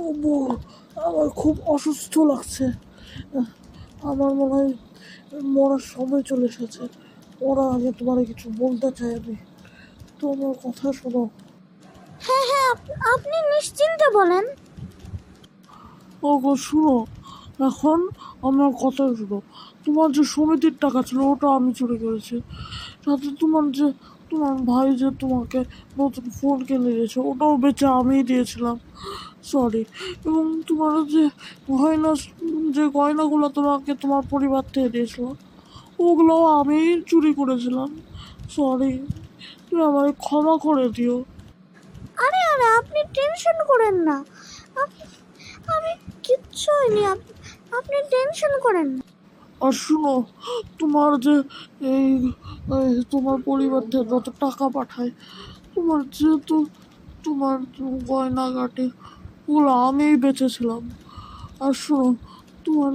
ও আমার খুব অসুস্থ লাগছে। আমার মনে হয় মরার সময় চলে এসেছে। ওরা আগে তোমার কিছু বলতে চাই আমি। তোমার কথা শোনো। হ্যাঁ হ্যাঁ আপ- আপনি নিশ্চিন্তে বলেন। ও গো শুনো। এখন আমার কথা শুনো। তোমার যে সমিতির টাকা ছিল, ওটা আমি চুরি করেছি। সাথে তোমার যে, তোমার ভাই যে তোমাকে নতুন ফোন কিনে দিয়েছে, ওটাও বেচে আমিই দিয়েছিলাম। সরি এবং তোমার যে গয়না, যে গয়নাগুলো তোমাকে তোমার পরিবার থেকে দিয়েছিল, ওগুলোও আমি চুরি করেছিলাম। সরি তুমি আমায় ক্ষমা করে দিও। আরে আরে, আপনি টেনশন করেন না। আমি কিচ্ছু হয়নি আপ- আপনি টেনশন করেন আর শুনো, তোমার যে এই তোমার পরিবার থেকে যত টাকা পাঠায়, তোমার যেহেতু তোমার গয়নাগাটি, ওগুলো আমিই বেঁচেছিলাম। আর শোনো, তোমার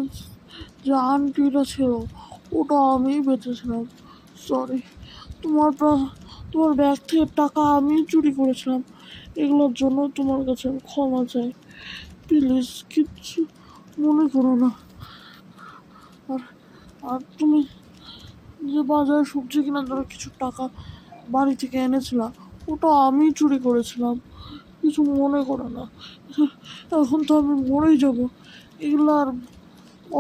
যে আংটিটা ছিল, ওটা আমিই বেঁচেছিলাম। সরি তোমার তোমার ব্যাগ থেকে টাকা আমিই চুরি করেছিলাম। এগুলোর জন্য তোমার কাছে আমি ক্ষমা চাই। প্লিজ কিচ্ছু মনে করো না। আর আর তুমি যে বাজারে সবজি কেনার জন্য কিছু টাকা বাড়ি থেকে এনেছিলাম ওটা আমি চুরি করেছিলাম। কিছু মনে করো না। এখন তো আমি মরেই যাব। এগুলো আর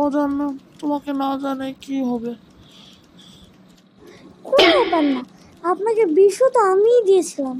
অজানা, তোমাকে না জানে কি হবে? কোনো ব্যাপার না। আপনাকে বিষও তো আমিই দিয়েছিলাম।